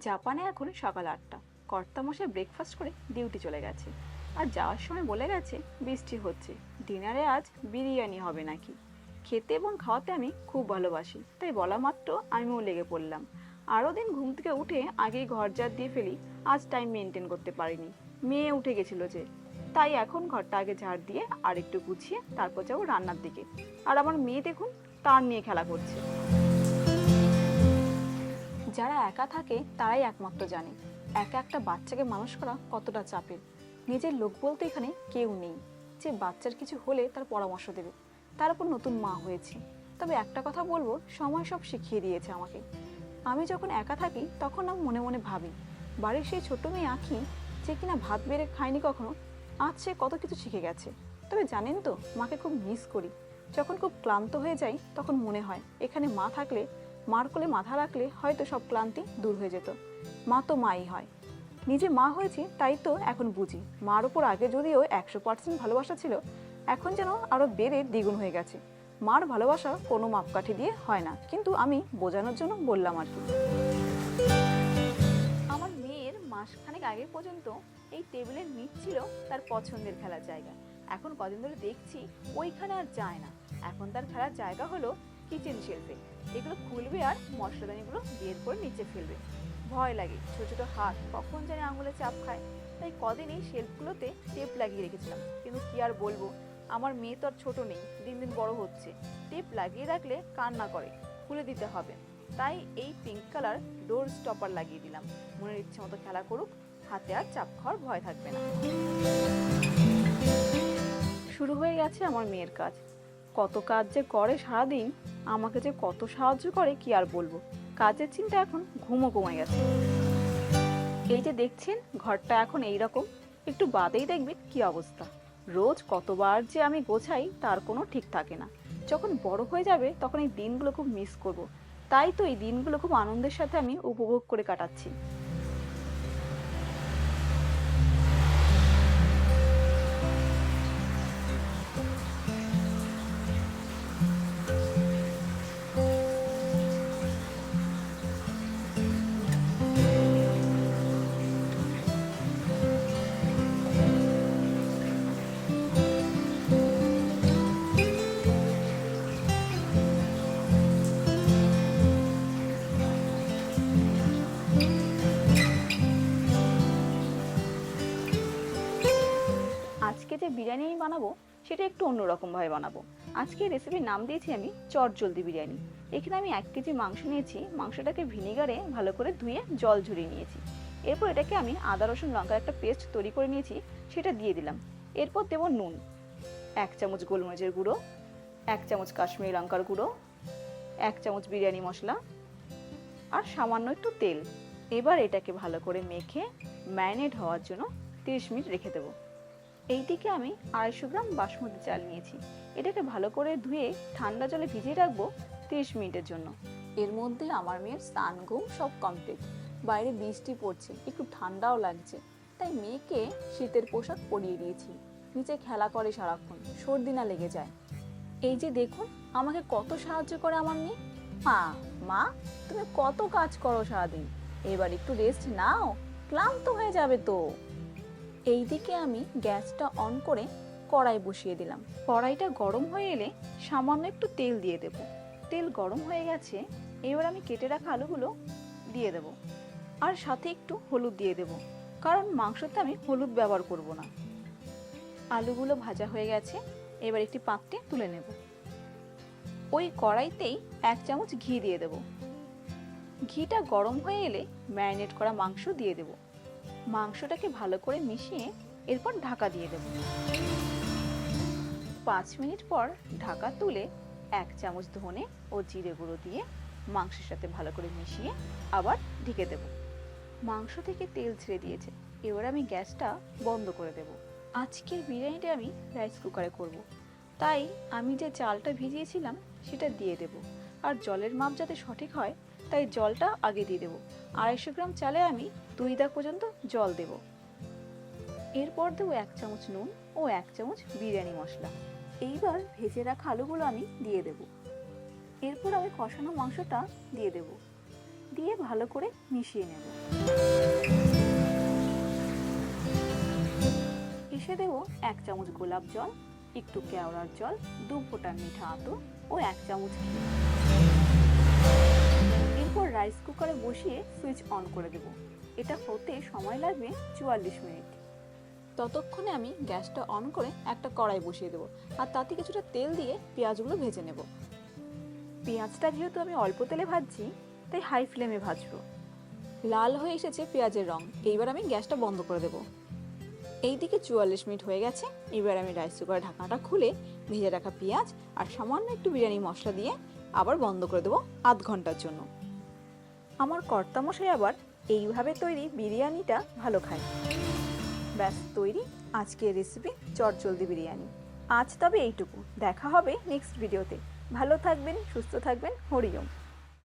জাপানে এখন সকাল আটটা। কর্তামশাই ব্রেকফাস্ট করে ডিউটি চলে গেছে। আর যাওয়ার সময় বলে গেছে, বৃষ্টি হচ্ছে। ডিনারে আজ বিরিয়ানি হবে নাকি? খেতে এবং খাওয়াতে আমি খুব ভালোবাসি, তাই বলা মাত্র আমিও লেগে পড়লাম। আরও দিন ঘুম থেকে উঠে আগেই ঘর ঝাড় দিয়ে ফেলি, আজ টাইম মেনটেন করতে পারিনি। মেয়ে উঠে গেছিল যে, তাই এখন ঘরটা আগে ঝাড় দিয়ে আর একটু গুছিয়ে তারপর যাব রান্নার দিকে। আর আমার মেয়ে দেখুন, তার নিয়ে খেলা করছে। যারা একা থাকে, তারাই একমাত্র জানে। একা একটা বাচ্চাকে মানুষ করা কতটা চাপের। নিজের লোক বলতে এখানে কেউ নেই। যে বাচ্চার কিছু হলে তার পরামর্শ দেবে। তার উপর নতুন মা হয়েছে। তবে একটা কথা বলব, সময় সব শিখিয়ে দিয়েছে আমাকে। আমি যখন একা থাকি, তখন আমি মনে মনে ভাবি, বাড়ির সেই ছোট মেয়ে আঁকি, যে কিনা ভাত বেড়ে খায়নি কখনো, আজ সে কত কিছু শিখে গেছে। তবে জানেন তো, মাকে খুব মিস করি। যখন খুব ক্লান্ত হয়ে যাই, তখন মনে হয়, এখানে মা থাকলে মার কোলে মাথা রাখলে হয়তো সব ক্লান্তি দূর হয়ে যেত। মা তো মাই হয়। নিজে মা হয়েছি, তাই তো এখন বুঝি। মার ওপর আগে যদিও একশো পার্সেন্ট ভালোবাসা ছিল, এখন যেন আরও বেড়ে দ্বিগুণ হয়ে গেছে। মার ভালোবাসা কোনো মাপকাঠি দিয়ে হয় না, কিন্তু আমি বোঝানোর জন্য বললাম আর কি। আমার মেয়ের মাসখানেক আগে পর্যন্ত এই টেবিলের নিচ ছিল তার পছন্দের খেলার জায়গা। এখন কদিন ধরে দেখছি ওইখানে আর যায় না। এখন তার খেলার জায়গা হলো কিচেন শেলফে এগুলো খুলবে আর মশলাদানিগুলো বের করে নিচে ফেলবে। ভয় লাগে, ছোট ছোট হাত কখন জানি আঙুলে চাপ খায়। তাই কদিন এই শেলফগুলোতে টেপ লাগিয়ে রেখেছিলাম। কিন্তু কি আর বলব, আমার মেয়ে তো আর ছোটো নেই, দিন দিন বড় হচ্ছে। টেপ লাগিয়ে রাখলে কান্না করে, খুলে দিতে হবে। তাই এই পিঙ্ক কালার ডোর স্টপার লাগিয়ে দিলাম। মনের ইচ্ছে মতো খেলা করুক, হাতে আর চাপ খাওয়ার ভয় থাকবে না। শুরু হয়ে গেছে আমার মেয়ের কাজ। কত কাজ যে করে সারাদিন, আমাকে যে কত সাহায্য করে কি আর বলব? কাজের চিন্তা এখন ঘুমও কমে গেছে। এই যে দেখছেন, ঘরটা এখন এই রকম একটু বাদেই দেখবেন কি অবস্থা। রোজ কতবার যে আমি গোছাই, তার কোনো ঠিক থাকে না। যখন বড় হয়ে যাবে, তখন এই দিনগুলো খুব মিস করব। তাই তো এই দিনগুলো খুব আনন্দের সাথে আমি উপভোগ করে কাটাচ্ছি। যে বিরিয়ানি আমি বানাবো, সেটা একটু অন্যরকমভাবে বানাবো। আজকে রেসিপির নাম দিয়েছি আমি চট জলদি বিরিয়ানি। এখানে আমি এক কেজি মাংস নিয়েছি, মাংসটাকে ভিনিগারে ভালো করে ধুয়ে জল ঝরিয়ে নিয়েছি। এরপর এটাকে আমি আদা, রসুন, লঙ্কার একটা পেস্ট তৈরি করে নিয়েছি, সেটা দিয়ে দিলাম। এরপর দেবো নুন, এক চামচ গোলমরিচের গুঁড়ো, এক চামচ কাশ্মীরি লঙ্কার গুঁড়ো, এক চামচ বিরিয়ানি মশলা, আর সামান্য একটু তেল। এবার এটাকে ভালো করে মেখে ম্যারিনেট হওয়ার জন্য তিরিশ মিনিট রেখে দেবো। এইদিকে আমি আড়াইশো গ্রাম বাসমতি চাল নিয়েছি। এটাকে ভালো করে ধুয়ে ঠান্ডা জলে ভিজিয়ে রাখব তিরিশ মিনিটের জন্য। এর মধ্যে আমার মেয়ের স্নান ঘুম সব কমপ্লিট বাইরে বৃষ্টি পড়ছে, একটু ঠান্ডাও লাগছে। তাই মেয়েকে শীতের পোশাক পরিয়ে দিয়েছি। নিচে খেলা করে সারাক্ষণ, সর্দি না লেগে যায়। এই যে দেখুন, আমাকে কত সাহায্য করে আমার মেয়ে। মা মা, তুমি কত কাজ করো সারাদিন। এবার একটু রেস্ট নাও, ক্লান্ত হয়ে যাবে তো। এইদিকে আমি গ্যাসটা অন করে কড়াই বসিয়ে দিলাম। কড়াইটা গরম হয়ে এলে সামান্য একটু তেল দিয়ে দেব। তেল গরম হয়ে গেছে, এবার আমি কেটে রাখা আলুগুলো দিয়ে দেব। আর সাথে একটু হলুদ দিয়ে দেব, কারণ মাংসতে আমি হলুদ ব্যবহার করব না। আলুগুলো ভাজা হয়ে গেছে, এবার একটি পাত্রে তুলে নেব। ওই কড়াইতেই এক চামচ ঘি দিয়ে দেব। ঘিটা গরম হয়ে এলে ম্যারিনেট করা মাংস দিয়ে দেবো। মাংসটাকে ভালো করে মিশিয়ে এরপর ঢাকা দিয়ে দেব। পাঁচ মিনিট পর ঢাকা তুলে এক চামচ ধনে ও জিরে গুঁড়ো দিয়ে মাংসের সাথে ভালো করে মিশিয়ে আবার ঢেকে দেব। মাংস থেকে তেল ছেড়ে দিয়েছে। এবার আমি গ্যাসটা বন্ধ করে দেব। আজকের বিরিয়ানিটা আমি রাইস কুকারে করব। তাই আমি যে চালটা ভিজিয়েছিলাম সেটা দিয়ে দেব। আর জলের মাপ যাতে সঠিক হয় তাই জলটা আগে দিয়ে দেবো। আড়াইশো গ্রাম চালে আমি দুই দাগ পর্যন্ত জল দেব। এরপর দেবো এক চামচ নুন ও এক চামচ বিরিয়ানি মশলা। এইবার ভেজে রাখা আলুগুলো আমি দিয়ে দেব। এরপর আমি কষানো মাংসটা দিয়ে দেব। দিয়ে ভালো করে মিশিয়ে নেব। এসে দেব এক চামচ গোলাপ জল, একটু কেওড়ার জল দু ফোঁটা মিঠা আতর ও এক চামচ ঘি। রাইস কুকারে বসিয়ে সুইচ অন করে দেব। এটা হতে সময় লাগবে চুয়াল্লিশ মিনিট। ততক্ষণে আমি গ্যাসটা অন করে একটা কড়াই বসিয়ে দেবো আর তাতে কিছুটা তেল দিয়ে পেঁয়াজগুলো ভেজে নেব। পেঁয়াজটা যেহেতু আমি অল্প তেলে ভাজছি, তাই হাই ফ্লেমে ভাজবো। লাল হয়ে এসেছে পেঁয়াজের রং, এইবার আমি গ্যাসটা বন্ধ করে দেবো। এইদিকে চুয়াল্লিশ মিনিট হয়ে গেছে, এবার আমি রাইস কুকারের ঢাকনাটা খুলে ভেজে রাখা পেঁয়াজ আর সামান্য একটু বিরিয়ানি মশলা দিয়ে আবার বন্ধ করে দেবো আধ ঘণ্টার জন্য। আমার কর্তামশাই আবার এইভাবে তৈরি বিরিয়ানিটা ভালো খায়। ব্যাস, তৈরি আজকের রেসিপি চটজলদি বিরিয়ানি। আজ তবে এইটুকু। দেখা হবে নেক্সট ভিডিওতে ভালো থাকবেন, সুস্থ থাকবেন। হরিওম